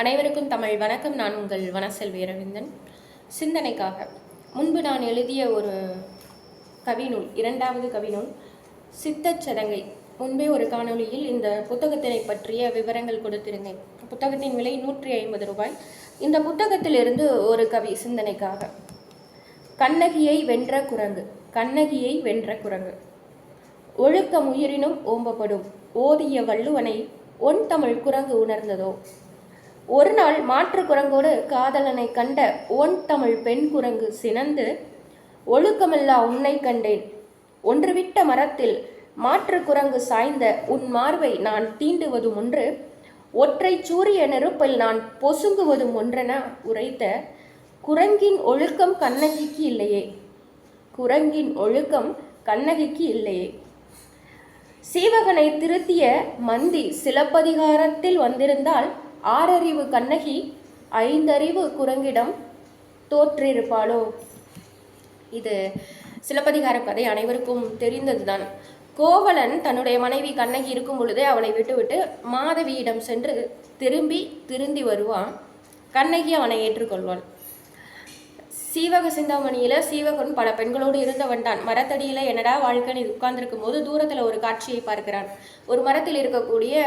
அனைவருக்கும் தமிழ் வணக்கம். நான் உங்கள் வனசெல்வி அரவிந்தன். சிந்தனைக்காக. முன்பு நான் எழுதிய ஒரு கவிநூல் இரண்டாவது கவிநூல் சித்தச் சதங்கை முன்பே ஒரு காணொளியில் இந்த புத்தகத்தினை பற்றிய விவரங்கள் கொடுத்திருந்தேன். புத்தகத்தின் விலை நூற்றி ஐம்பது ரூபாய். இந்த புத்தகத்திலிருந்து ஒரு கவி சிந்தனைக்காக. கண்ணகியை வென்ற குரங்கு. கண்ணகியை வென்ற குரங்கு. ஒழுக்கம் உயிரினும் ஓம்பப்படும். ஓதிய வள்ளுவனை ஒன் தமிழ் குரங்கு உணர்ந்ததோ? ஒரு நாள் மாற்று குரங்கோடு காதலனை கண்ட ஓன் தமிழ் பெண் குரங்கு சினந்து ஒழுக்கமில்லா உன்னை கண்டேன். ஒன்றுவிட்ட மரத்தில் மாற்று குரங்கு சாய்ந்த உன் மார்பை நான் தீண்டுவதும் ஒன்று ஒற்றை சூரிய நெருப்பில் நான் பொசுங்குவதும் ஒன்றென உரைத்த குரங்கின் ஒழுக்கம் கண்ணகிக்கு இல்லையே. குரங்கின் ஒழுக்கம் கண்ணகிக்கு இல்லையே. சீவகனை திருத்திய மந்தி சிலப்பதிகாரத்தில் வந்திருந்தால் ஆறறிவு கண்ணகி ஐந்தறிவு குரங்கிடம் தோற்றிருப்பாளோ? இது சிலப்பதிகார கதை அனைவருக்கும் தெரிந்ததுதான். கோவலன் தன்னுடைய மனைவி கண்ணகி இருக்கும் பொழுதே அவளை விட்டுவிட்டு மாதவியிடம் சென்று திரும்பி திருந்தி வருவான். கண்ணகி அவனை ஏற்றுக்கொள்வாள். சீவக சிந்தாமணியில சீவகன் பல பெண்களோடு இருந்தவன் தான். மரத்தடியில என்னடா வாழ்க்கைன்னு உட்கார்ந்துருக்கும் போது தூரத்துல ஒரு காட்சியை பார்க்கிறான். ஒரு மரத்தில் இருக்கக்கூடிய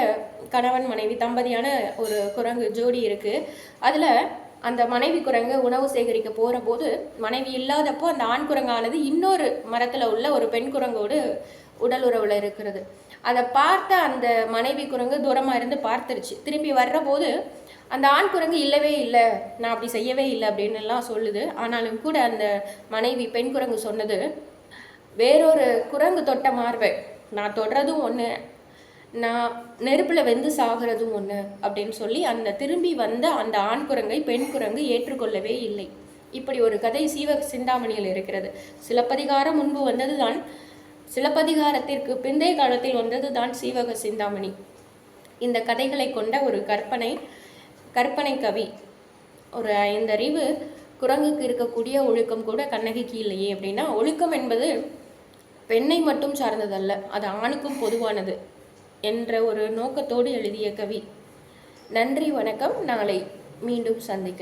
கணவன் மனைவி தம்பதியான ஒரு குரங்கு ஜோடி இருக்கு. அதுல அந்த மனைவி குரங்கு உணவு சேகரிக்க போற போது மனைவி இல்லாதப்போ அந்த ஆண் குரங்கானது இன்னொரு மரத்துல உள்ள ஒரு பெண் குரங்கோடு உடல் உறவில் இருக்கிறது. அதை பார்த்த அந்த மனைவி குரங்கு தூரமாக இருந்து பார்த்துருச்சு. திரும்பி வர்றபோது அந்த ஆண் குரங்கு இல்லவே இல்லை. நான் அப்படி செய்யவே இல்லை. அப்படின்னு எல்லாம் சொல்லுது. ஆனாலும் கூட அந்த மனைவி பெண் குரங்கு சொன்னது வேறொரு குரங்கு தொட்ட மார்பை. நான் தொடுறதும் ஒன்று நான் நெருப்பில் வெந்து சாகிறதும் ஒன்று அப்படின்னு சொல்லி அந்த திரும்பி வந்த அந்த ஆண் குரங்கை பெண் குரங்கு ஏற்றுக்கொள்ளவே இல்லை. இப்படி ஒரு கதை சீவ சிந்தாமணியில் இருக்கிறது. சிலப்பதிகாரம் முன்பு வந்தது தான் சிலப்பதிகாரத்திற்கு பிந்தைய காலத்தில் வந்தது தான் சீவக சிந்தாமணி. இந்த கதைகளை கொண்ட ஒரு கற்பனை கற்பனை கவி ஒரு ஐந்தறிவு குரங்குக்கு இருக்கக்கூடிய ஒழுக்கம் கூட கண்ணகிக்கு இல்லையே அப்படின்னா ஒழுக்கம் என்பது பெண்ணை மட்டும் சார்ந்ததல்ல அது ஆணுக்கும் பொதுவானது என்ற ஒரு நோக்கத்தோடு எழுதிய கவி. நன்றி வணக்கம். நாளை மீண்டும் சந்திக்கலாம்.